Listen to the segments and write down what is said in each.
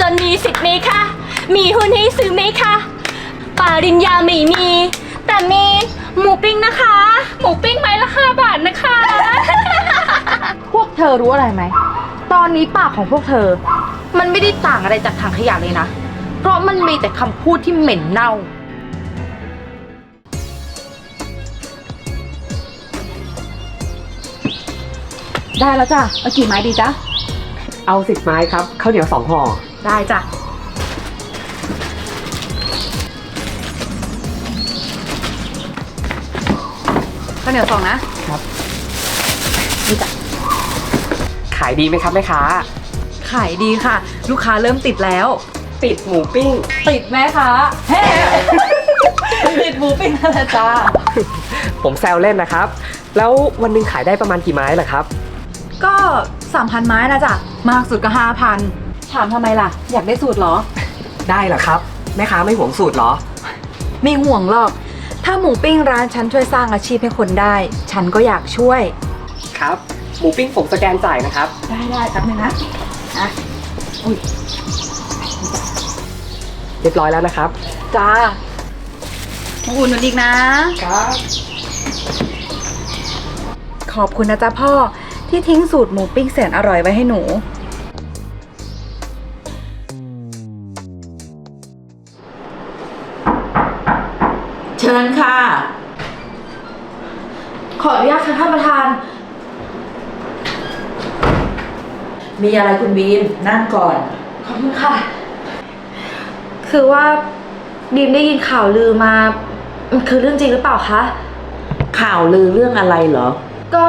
จนมีสิทธิ์ไหมคะ มีหุ้นให้ซื้อไหมคะปาริญญาไม่มี แต่มีหมูปิ้งนะคะ หมูปิ้งไม้ละห้าบาทนะคะ พวกเธอรู้อะไรไหม ตอนนี้ปากของพวกเธอ มันไม่ได้ต่างอะไรจากถังขยะเลยนะ เพราะมันมีแต่คำพูดที่เหม็นเน่า ได้แล้วจ้ะ เอากี่ไม้ดีจ๊ะ เอาสิบไม้ครับข้าวเหนียวสองห่อ ได้จ้ะข้าวเหนียวสองนะขายดีไหมครับแม่ค้า ขายดีค่ะ ลูกค้าเริ่มติดแล้ว ติดหมูปิ้ง ติดแม่คะเฮ้ติดหมูปิ้งแล้วจ้าผมแซวเล่นนะครับ แล้ววันหนึงขายได้ประมาณกี่ไม้ล่ะครับ ก็3,000ไม้นะจ๊ะมากสุดก็5,000 ถามทำไมล่ะ อยากได้สูตรเหรอ ได้เหรอครับ แม่ค้าไม่หวงสูตรเหรอ ไม่ห่วงหรอก ถ้าหมูปิ้งร้านฉันช่วยสร้างอาชีพให้คนได้ ฉันก็อยากช่วย ครับ หมูปิ้งผมสแกนจ่ายนะครับ ได้ได้แป๊บนึงนะอะอุ้ยเรียบร้อยแล้วนะครับ จ้าอุ่นหนุนอีกนะ ครับ ขอบคุณนะจ๊ะพ่อที่ทิ้งสูตรหมูปิ้งแสนอร่อยไว้ให้หนู ขออนุญาตค่ะท่านประธาน มีอะไรคุณบีมนั่งก่อน ขอบคุณค่ะ คือว่าบีมได้ยินข่าวลือมา มันคือเรื่องจริงหรือเปล่าคะ ข่าวลือเรื่องอะไรเหรอ ก็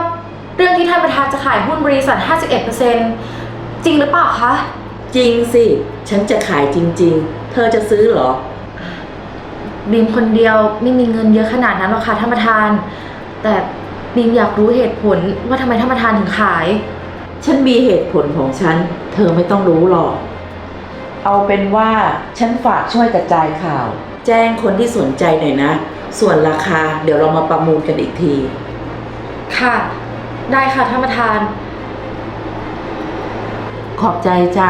เรื่องที่ท่านประธานจะขายหุ้นบริษัท 51%จริงหรือเปล่าคะ จริงสิ ฉันจะขายจริง ๆ เธอจะซื้อเหรอ บีมคนเดียวไม่มีเงินเยอะขนาดนั้นหรอกค่ะท่านประธาน แต่บีมอยากรู้เหตุผลว่าทำไมท่านประธานถึงขาย ฉันมีเหตุผลของฉัน เธอไม่ต้องรู้หรอก เอาเป็นว่าฉันฝากช่วยกระจายข่าว แจ้งคนที่สนใจหน่อยนะ ส่วนราคาเดี๋ยวเรามาประมูลกันอีกที ค่ะ ได้ค่ะท่านประธาน ขอบใจจ้า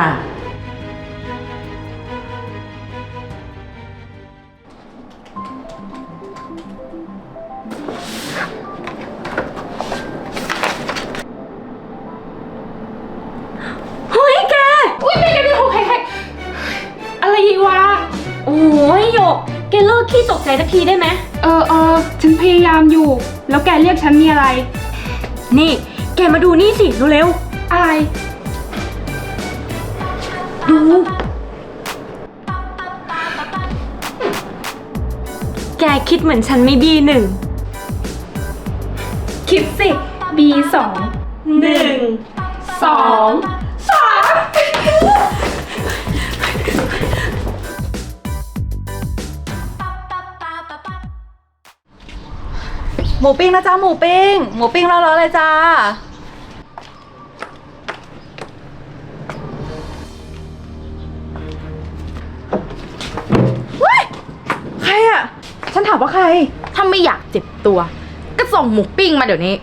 ก แกเลิกขี้ตกใจสักทีได้ไหม เออเออฉันพยายามอยู่ แล้วแกเรียกฉันมีอะไร นี่ แกมาดูนี่สิเร็ว อะไรๆดู แกคิดเหมือนฉันไม่บีหนึ่ง คิดสิ B สองหนึ่งสองสาม หมูปิ้งนะจ๊ะหมูปิ้ง หมูปิ้งร้อนๆเลยจ้า ใครอะฉันถามว่าใคร ถ้าไม่อยากเจ็บตัว ก็ส่งหมูปิ้งมาเดี๋ยวนี้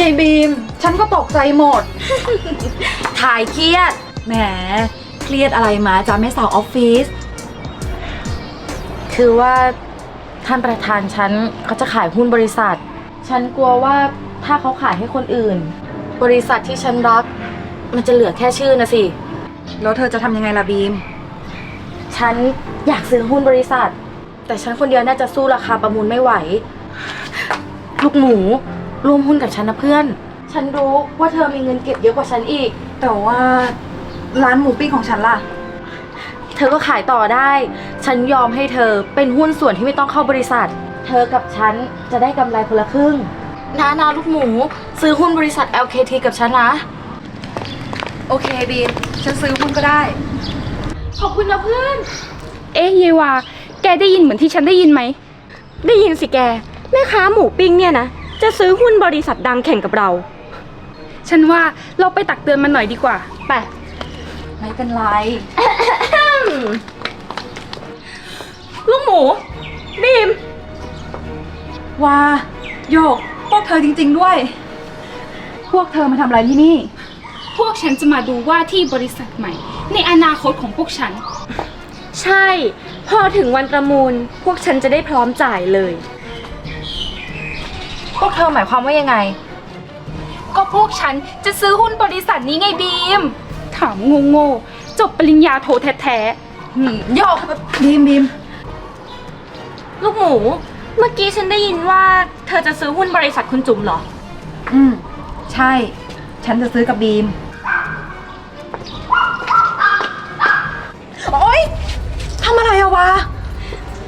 ยายบีม ฉันก็ตกใจหมด ถ่ายเครียด แหม เครียดอะไรมาจ้าแม่สาวออฟฟิศ คือว่า ท่านประธานฉันเขาจะขายหุ้นบริษัท ฉันกลัวว่าถ้าเขาขายให้คนอื่น บริษัทที่ฉันรัก มันจะเหลือแค่ชื่อนะสิ แล้วเธอจะทำยังไงล่ะบีม ฉันอยากซื้อหุ้นบริษัท แต่ฉันคนเดียวน่าจะสู้ราคาประมูลไม่ไหว ลูกหมูรวมหุ้นกับฉันนะเพื่อน ฉันรู้ว่าเธอมีเงินเก็บเยอะกว่าฉันอีก แต่ว่าร้านหมูปิ้งของฉันล่ะ เธอก็ขายต่อได้ ฉันยอมให้เธอเป็นหุ้นส่วนที่ไม่ต้องเข้าบริษัท เธอกับฉันจะได้กำไรคนละครึ่งนานาลูกหมู ซื้อหุ้นบริษัท LKT กับฉันนะ โอเคบีมฉันซื้อหุ้นก็ได้ ขอบคุณนะเพื่อน เอ๊ะเยวา แกได้ยินเหมือนที่ฉันได้ยินไหม ได้ยินสิแก แม่ค้าหมูปิ้งเนี่ยนะ จะซื้อหุ้นบริษัทดังแข่งกับเรา ฉันว่าเราไปตักเตือนมันหน่อยดีกว่า ไป ไม่เป็นไร ลูกหมู บีมว่าโยก พวกเธอจริง ๆ ด้วย พวกเธอมาทำอะไรที่นี่ พวกฉันจะมาดูว่าที่บริษัทใหม่ ในอนาคตของพวกฉัน ใช่ พอถึงวันประมูล พวกฉันจะได้พร้อมจ่ายเลย พวกเธอหมายความว่ายังไง ก็พวกฉันจะซื้อหุ้นบริษัทนี้ไงบีม ถามโง่ๆ จบปริญญาโทแท้ๆโยกบีมบีมลูกหมู เมื่อกี้ฉันได้ยินว่าเธอจะซื้อหุ้นบริษัทคุณจุ๋มเหรอ อืม ใช่ ฉันจะซื้อกับบีม โอ๊ยทำอะไรอะวะ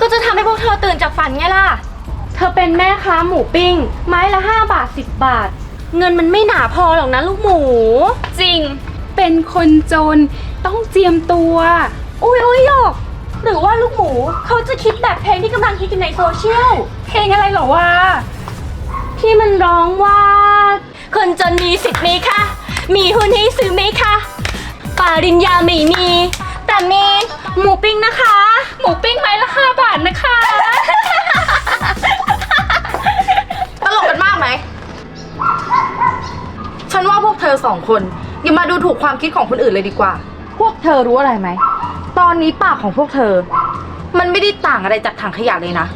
ก็จะทำให้พวกเธอตื่นจากฝันไงล่ะ เธอเป็นแม่ค้าหมูปิ้ง ไม้ละ 5 บาท 10 บาท เงินมันไม่หนาพอหรอกนะลูกหมู จริง เป็นคนจนต้องเจียมตัว อุ้ยอุ้ยหยก หรือว่าลูกหมูเขาจะคิดแบบเพลงที่กำลังฮิตอยู่ในโซเชียล เพลงอะไรเหรอวะ ที่มันร้องว่า คนจนมีสิทธิ์ไหมคะ มีหุ้นให้ซื้อไหมคะปาริญญาไม่มี แต่มีหมูปิ้งนะคะ หมูปิ้งไม้ละ5บาทนะคะ ตลกกันมากไหม ฉันว่าพวกเธอสองคน อย่ามาดูถูกความคิดของคนอื่นเลยดีกว่า พวกเธอรู้อะไรไหม ตอนนี้ปากของพวกเธอ มันไม่ได้ต่างอะไรจากถังขยะเลยนะ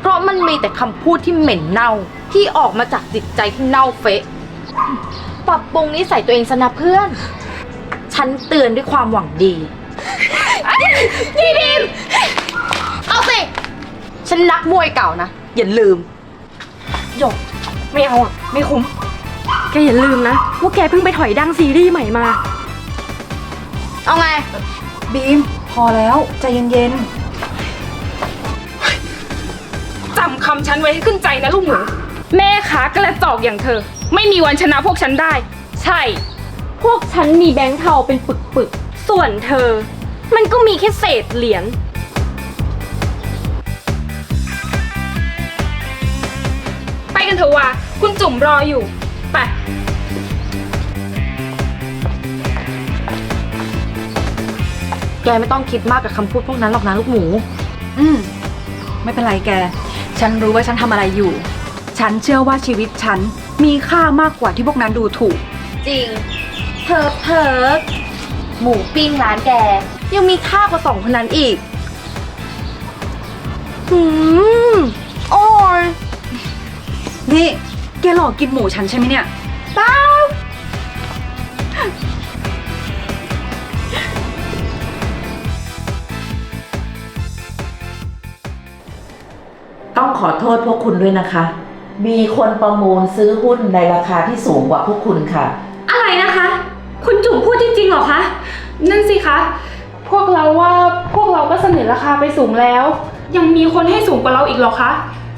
เพราะมันมีแต่คำพูดที่เหม็นเน่าที่ออกมาจากจิตใจที่เน่าเฟะ ปรับปรุงนิสัยตัวเองซะนะเพื่อน ฉันเตือนด้วยความหวังดีพี่พิมเอาสิ ฉันนักมวยเก่านะ อย่าลืมหยกไม่เอาอะ ไม่คุ้ม แกอย่าลืมนะ ว่าแกเพิ่งไปถอยดังซีรีส์ใหม่มา เอาไง บีม พอแล้ว ใจเย็นจำคำฉันไว้ให้ขึ้นใจนะลูกหมูแม่ขากระจอกอย่างเธอ ไม่มีวันชนะพวกฉันได้ ใช่ พวกฉันมีแบงค์เทาเป็นปึกๆ ส่วนเธอ มันก็มีแค่เศษเหรียญ ไปกันเถอะว่า คุณจุ่มรออยู่ ไป แกไม่ต้องคิดมากกับคำพูดพวกนั้นหรอกนะลูกหมูๆอืม ไม่เป็นไรแก ฉันรู้ว่าฉันทำอะไรอยู่ ฉันเชื่อว่าชีวิตฉันมีค่ามากกว่าที่พวกนั้นดูถูก จริงเพิร์เพิร์หมูปิ้งร้านแก ยังมีค่ากว่าสองคนนั้นอีก หืม โอ้ยนี่ แกหลอกกินหมูฉันใช่ไหมเนี่ยเป้าต้องขอโทษพวกคุณด้วยนะคะ มีคนประมูลซื้อหุ้นในราคาที่สูงกว่าพวกคุณค่ะ อะไรนะคะ คุณจุ๋มพูดจริงๆเหรอคะ นั่นสิคะ พวกเราว่าพวกเราก็เสนอราคาไปสูงแล้ว ยังมีคนให้สูงกว่าเราอีกเหรอคะ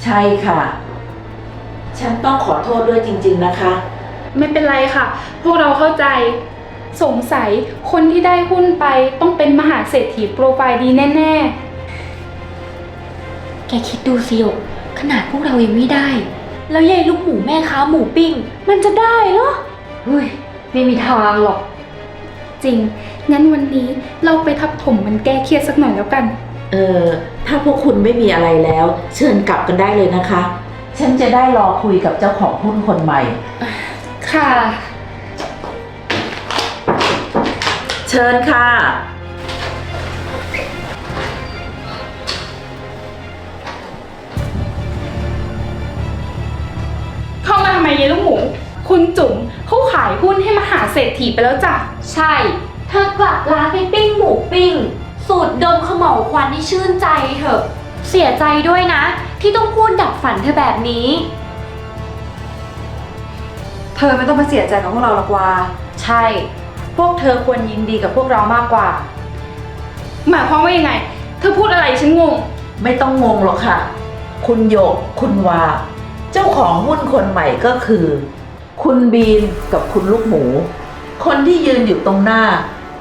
ใช่ค่ะ ฉันต้องขอโทษด้วยจริง ๆนะคะ ไม่เป็นไรค่ะ พวกเราเข้าใจ สงสัยคนที่ได้หุ้นไปต้องเป็นมหาเศรษฐีโปรไฟล์ดีแน่แกคิดดูสิโยกขนาดพวกเรายังไม่ได้ แล้วยายลูกหมูแม่ค้าหมูปิ้ง มันจะได้เหรอเฮ้ยไม่มีทางหรอก ๆ จริง งั้นวันนี้เราไปทับถมมันแก้เครียดสักหน่อยแล้วกัน เออ ถ้าพวกคุณไม่มีอะไรแล้ว เชิญกลับกันได้เลยนะคะ ฉันจะได้รอคุยกับเจ้าของหุ้นคนใหม่ ค่ะ เชิญค่ะ เข้ามาทำไมเยายลูกหมู คุณจุ๋มเขาขายหุ้นให้มหาเศรษฐีไปแล้วจ้ะ ใช่ เธอกลับร้านไปปิ้งหมูปิ้ง สูตรดมเขม่าวควันที่ชื่นใจเถอะ เสียใจด้วยนะ ที่ต้องพูดดับ ฝันเธอแบบนี้ เธอไม่ต้องมาเสียใจกับพวกเราหรอกว่าใช่ พวกเธอควรยินดีกับพวกเรามากกว่า หมายความว่ายังไง เธอพูดอะไรฉันงง ไม่ต้องงงหรอกค่ะ คุณโยก คุณวา เจ้าของหุ้นคนใหม่ก็คือ คุณบีมกับคุณลูกหมู คนที่ยืนอยู่ตรงหน้า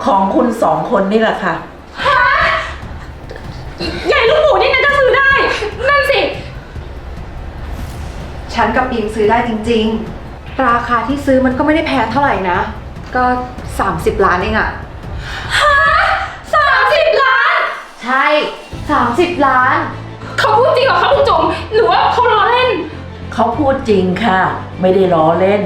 ของคุณสองคนนี่แหละค่ะใหญ่ลูกหมูนี่ ฉันกับบีมซื้อได้จริง ๆ ราคาที่ซื้อมันก็ไม่ได้แพงเท่าไหร่นะ ก็ 30 ล้านเองอะ30ล้าน ใช่ 30 ล้าน เขาพูดจริงเหรอคะคุณจุ๋มหรือว่าเขาล้อเล่น เขาพูดจริงค่ะ ไม่ได้ล้อเล่น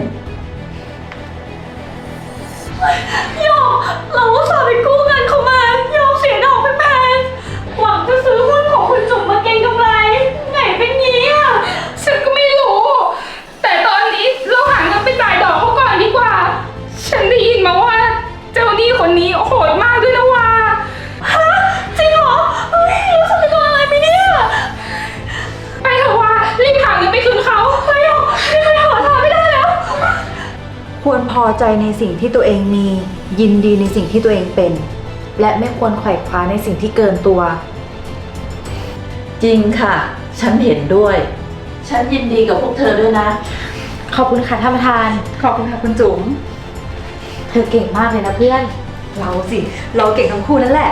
โยกเราอุตส่าห์ไปกู้เงินเขามาโยกเสียดอกแพงๆหวังจะซื้อหุ้นของคุณจุ๋ม อใจในสิ่งที่ตัวเองมี ยินดีในสิ่งที่ตัวเองเป็น และไม่ควรไขว่คว้าในสิ่งที่เกินตัว จริงค่ะ ฉันเห็นด้วย ฉันยินดีกับพวกเธอด้วยนะ ขอบคุณค่ะท่านประธาน ขอบคุณค่ะคุณจุ๋ม เธอเก่งมากเลยนะเพื่อน เราสิ เราเก่งทั้งคู่นั่นแหละ